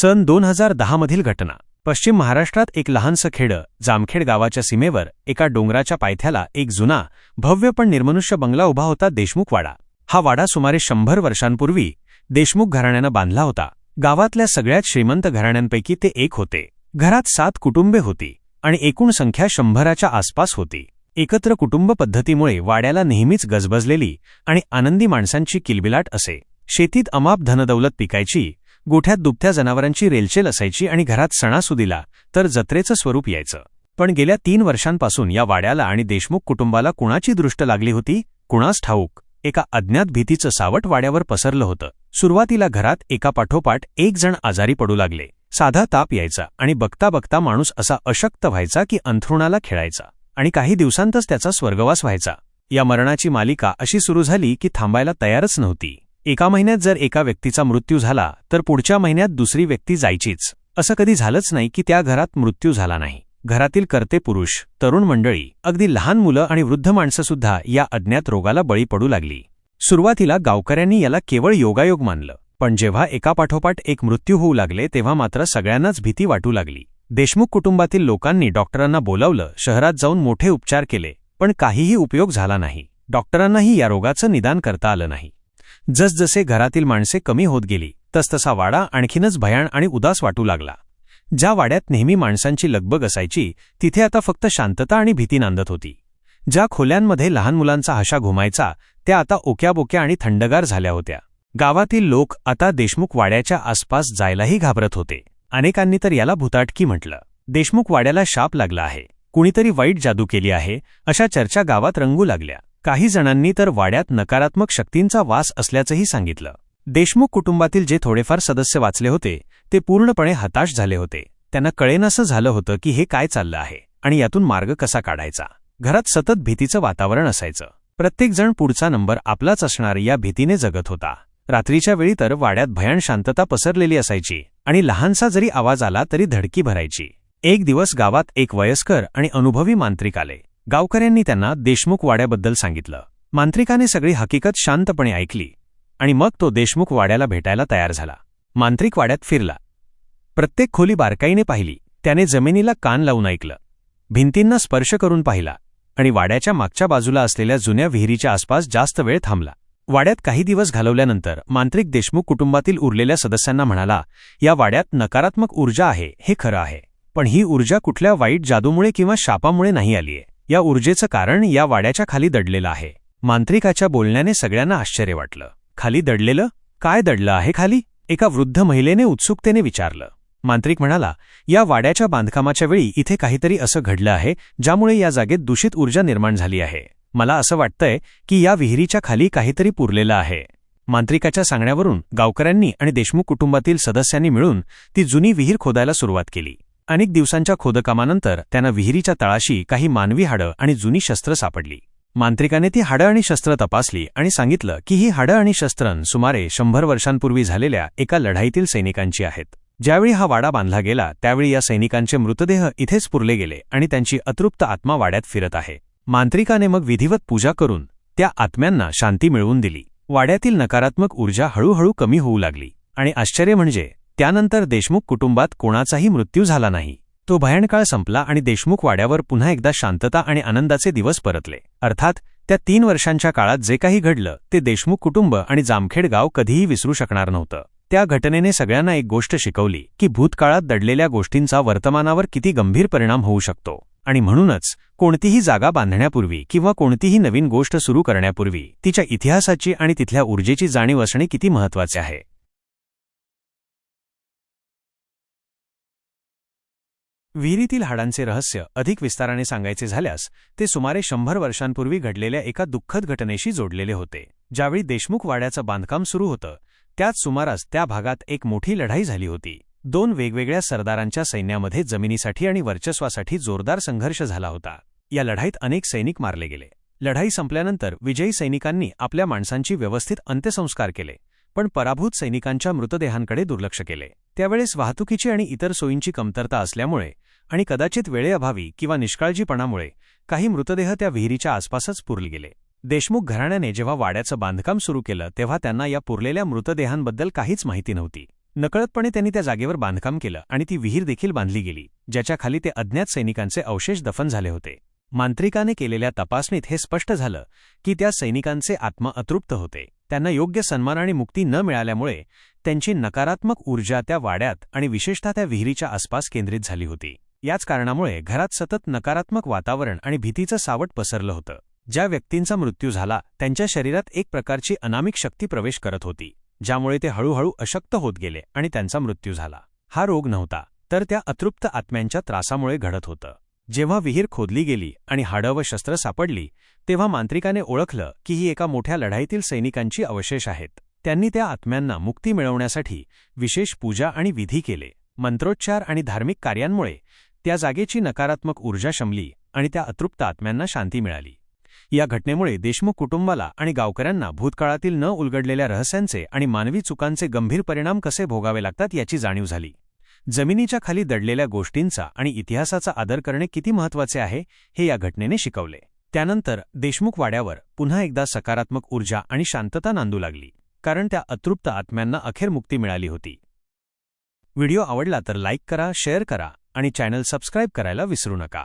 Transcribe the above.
सन दोन हजार दहामधील घटना. पश्चिम महाराष्ट्रात एक लहानसं खेडं जामखेड गावाच्या सीमेवर एका डोंगराच्या पायथ्याला एक जुना भव्य पण निर्मनुष्य बंगला उभा होता देशमुख वाडा. हा वाडा सुमारे शंभर वर्षांपूर्वी देशमुख घराण्यानं बांधला होता. गावातल्या सगळ्यात श्रीमंत घराण्यांपैकी ते एक होते. घरात सात कुटुंबे होती आणि एकूण संख्या शंभराच्या आसपास होती. एकत्र कुटुंब पद्धतीमुळे वाड्याला नेहमीच गजबजलेली आणि आनंदी माणसांची किलबिलाट असे. शेतीत अमाप धनदौलत पिकायची गोठ्यात दुभत्या जनावरांची रेलचेल असायची आणि घरात सणासुदीला तर जत्रेचं स्वरूप यायचं. पण गेल्या तीन वर्षांपासून या वाड्याला आणि देशमुख कुटुंबाला कुणाची दृष्ट लागली होती? कुणास ठाऊक? एका अज्ञात भीतीचं सावट वाड्यावर पसरलं होतं. सुरुवातीला घरात एका पाठोपाठ एक जण आजारी पडू लागले. साधा ताप यायचा आणि बघता बघता माणूस असा अशक्त व्हायचा की अंथरुणाला खेळायचा आणि काही दिवसांतच त्याचा स्वर्गवास व्हायचा. या मरणाची मालिका अशी सुरू झाली की थांबायला तयारच नव्हती. एका महिन्यात जर एका व्यक्तीचा मृत्यू झाला तर पुढच्या महिन्यात दुसरी व्यक्ती जायचीच. असं कधी झालंच नाही की त्या घरात मृत्यू झाला नाही. घरातील कर्ते पुरुष तरुण मंडळी अगदी लहान मुलं आणि वृद्ध माणसंसुद्धा या अज्ञात रोगाला बळी पडू लागली. सुरुवातीला गावकऱ्यांनी याला केवळ योगायोग मानलं पण जेव्हा एकापाठोपाठ एक मृत्यू होऊ लागले तेव्हा मात्र सगळ्यांनाच भीती वाटू लागली. देशमुख कुटुंबातील लोकांनी डॉक्टरांना बोलावलं शहरात जाऊन मोठे उपचार केले पण काहीही उपयोग झाला नाही. डॉक्टरांनाही या रोगाचं निदान करता आलं नाही. जसजसे घरातील माणसे कमी होत गेली तसतसा वाडा आणखीनच भयाण आणि उदास वाटू लागला. ज्या वाड्यात नेहमी माणसांची लगबग असायची तिथे आता फक्त शांतता आणि भीती नांदत होती. ज्या खोल्यांमध्ये लहान मुलांचा हशा घुमायचा त्या आता ओक्याबोक्या आणि थंडगार झाल्या होत्या. गावातील लोक आता देशमुख वाड्याच्या आसपास जायलाही घाबरत होते. अनेकांनी तर याला भूताटकी म्हटलं. देशमुख वाड्याला शाप लागला आहे. कुणीतरी वाईट जादू केली आहे अशा चर्चा गावात रंगू लागल्या. काही जणांनी तर वाड्यात नकारात्मक शक्तींचा वास असल्याचंही सांगितलं. देशमुख कुटुंबातील जे थोडेफार सदस्य वाचले होते ते पूर्णपणे हताश झाले होते. त्यांना कळेनासं झालं होतं की हे काय चाललं आहे आणि यातून मार्ग कसा काढायचा. घरात सतत भीतीचं वातावरण असायचं. प्रत्येकजण पुढचा नंबर आपलाच असणार या भीतीने जगत होता. रात्रीच्या वेळी तर वाड्यात भयान शांतता पसरलेली असायची आणि लहानसा जरी आवाज आला तरी धडकी भरायची. एक दिवस गावात एक वयस्कर आणि अनुभवी मांत्रिक आले. गावकऱ्यांनी त्यांना देशमुख वाड्याबद्दल सांगितलं. मांत्रिकाने सगळी हकीकत शांतपणे ऐकली आणि मग तो देशमुख वाड्याला भेटायला तयार झाला. मांत्रिक वाड्यात फिरला. प्रत्येक खोली बारकाईने पाहिली. त्याने जमिनीला कान लावून ऐकलं. भिंतींना स्पर्श करून पाहिला आणि वाड्याच्या मागच्या बाजूला असलेल्या जुन्या विहिरीच्या आसपास जास्त वेळ थांबला. वाड्यात काही दिवस घालवल्यानंतर मांत्रिक देशमुख कुटुंबातील उरलेल्या सदस्यांना म्हणाला या वाड्यात नकारात्मक ऊर्जा आहे हे खरं आहे. पण ही ऊर्जा कुठल्या वाईट जादूमुळे किंवा शापामुळे नाही आलीये. या ऊर्जेचं कारण या वाड्याच्या खाली दडलेलं आहे. मांत्रिकाच्या बोलण्याने सगळ्यांना आश्चर्य वाटलं. खाली दडलेलं? काय दडलं आहे खाली? एका वृद्ध महिलेने उत्सुकतेने विचारलं. मांत्रिक म्हणाला या वाड्याच्या बांधकामाच्या वेळी इथे काहीतरी असं घडलं आहे ज्यामुळे या जागेत दूषित ऊर्जा निर्माण झाली आहे. मला असं वाटतंय की या विहिरीच्या खाली काहीतरी पुरलेलं आहे. मांत्रिकाच्या सांगण्यावरून गावकऱ्यांनी आणि देशमुख कुटुंबातील सदस्यांनी मिळून ती जुनी विहीर खोदायला सुरुवात केली. अनेक दिवसांच्या खोदकामानंतर त्यांना विहिरीच्या तळाशी काही मानवी हाडं आणि जुनी शस्त्र सापडली. मांत्रिकाने ती हाडं आणि शस्त्र तपासली आणि सांगितलं की ही हाडं आणि शस्त्रं सुमारे शंभर वर्षांपूर्वी झालेल्या एका लढाईतील सैनिकांची आहेत. ज्यावेळी हा वाडा बांधला गेला त्यावेळी या सैनिकांचे मृतदेह इथेच पुरले गेले आणि त्यांची अतृप्त आत्मा वाड्यात फिरत आहे. मांत्रिकाने मग विधिवत पूजा करून त्या आत्म्यांना शांती मिळवून दिली. वाड्यातील नकारात्मक ऊर्जा हळूहळू कमी होऊ लागली आणि आश्चर्य म्हणजे त्यानंतर देशमुख कुटुंबात कोणाचाही मृत्यू झाला नाही. तो भयानकाळ संपला आणि देशमुख वाड्यावर पुन्हा एकदा शांतता आणि आनंदाचे दिवस परतले. अर्थात त्या तीन वर्षांच्या काळात जे काही घडलं ते देशमुख कुटुंब आणि जामखेड गाव कधीही विसरू शकणार नव्हतं. त्या घटनेने सगळ्यांना एक गोष्ट शिकवली की भूतकाळात दडलेल्या गोष्टींचा वर्तमानावर किती गंभीर परिणाम होऊ शकतो. आणि म्हणूनच कोणतीही जागा बांधण्यापूर्वी किंवा कोणतीही नवीन गोष्ट सुरू करण्यापूर्वी तिच्या इतिहासाची आणि तिथल्या ऊर्जेची जाणीव असणे किती महत्त्वाचे आहे. विहिरीतील हाडांचे रहस्य अधिक विस्ताराने सांगायचे झाल्यास ते सुमारे शंभर वर्षांपूर्वी घडलेल्या एका दुःखद घटनेशी जोडलेले होते. ज्यावेळी देशमुख वाड्याचं बांधकाम सुरू होतं त्याच सुमारास त्या भागात एक मोठी लढाई झाली होती. दोन वेगवेगळ्या सरदारांच्या सैन्यामध्ये जमिनीसाठी आणि वर्चस्वासाठी जोरदार संघर्ष झाला होता. या लढाईत अनेक सैनिक मारले गेले. लढाई संपल्यानंतर विजयी सैनिकांनी आपल्या माणसांची व्यवस्थित अंत्यसंस्कार केले पण पराभूत सैनिकांच्या मृतदेहांकडे दुर्लक्ष केले. त्यावेळेस वाहतुकीची आणि इतर सोयींची कमतरता असल्यामुळे आणि कदाचित वेळेअभावी किंवा निष्काळजीपणामुळे काही मृतदेह त्या विहिरीच्या आसपासच पुरले गेले. देशमुख घराण्याने जेव्हा वाड्याचं बांधकाम सुरू केलं तेव्हा त्यांना या पुरलेल्या मृतदेहांबद्दल काहीच माहिती नव्हती. नकळतपणे त्यांनी त्या जागेवर बांधकाम केलं आणि ती विहीर देखील बांधली गेली ज्याच्या खाली ते अज्ञात सैनिकांचे अवशेष दफन झाले होते. मांत्रिकाने केलेल्या तपासणीत हे स्पष्ट झालं की त्या सैनिकांचे आत्मा अतृप्त होते. त्यांना योग्य सन्मान आणि मुक्ती न मिळाल्यामुळे त्यांची नकारात्मक ऊर्जा त्या वाड्यात आणि विशेषतः त्या विहिरीच्या आसपास केंद्रित झाली होती. याच कारणामुळे घरात सतत नकारात्मक वातावरण आणि भीतीचं सावट पसरलं होतं. ज्या व्यक्तींचा मृत्यू झाला त्यांच्या शरीरात एक प्रकारची अनामिक शक्ती प्रवेश करत होती ज्यामुळे ते हळूहळू अशक्त होत गेले आणि त्यांचा मृत्यू झाला. हा रोग नव्हता तर त्या अतृप्त आत्म्यांच्या त्रासामुळे घडत होतं. जेव्हा विहीर खोदली गेली आणि हाडं व शस्त्र सापडली तेव्हा मांत्रिकाने ओळखलं की ही एका मोठ्या लढाईतील सैनिकांची अवशेष आहेत. त्यांनी त्या आत्म्यांना मुक्ती मिळवण्यासाठी विशेष पूजा आणि विधी केले. मंत्रोच्चार आणि धार्मिक कार्यांमुळे त्या जागेची नकारात्मक ऊर्जा शमली आणि त्या अतृप्त आत्म्यांना शांती मिळाली. या घटनेमुळे देशमुख कुटुंबाला आणि गावकऱ्यांना भूतकाळातील न उलगडलेल्या रहस्यांचे आणि मानवी चुकांचे गंभीर परिणाम कसे भोगावे लागतात याची जाणीव झाली. जमिनीच्या खाली दडलेल्या गोष्टींचा आणि इतिहासाचा आदर करणे किती महत्त्वाचे आहे हे या घटनेने शिकवले. त्यानंतर देशमुख वाड्यावर पुन्हा एकदा सकारात्मक ऊर्जा आणि शांतता नांदू लागली कारण त्या अतृप्त आत्म्यांना अखेर मुक्ती मिळाली होती. व्हिडिओ आवडला तर लाईक करा शेअर करा आणि चॅनल सबस्क्राईब करायला विसरू नका.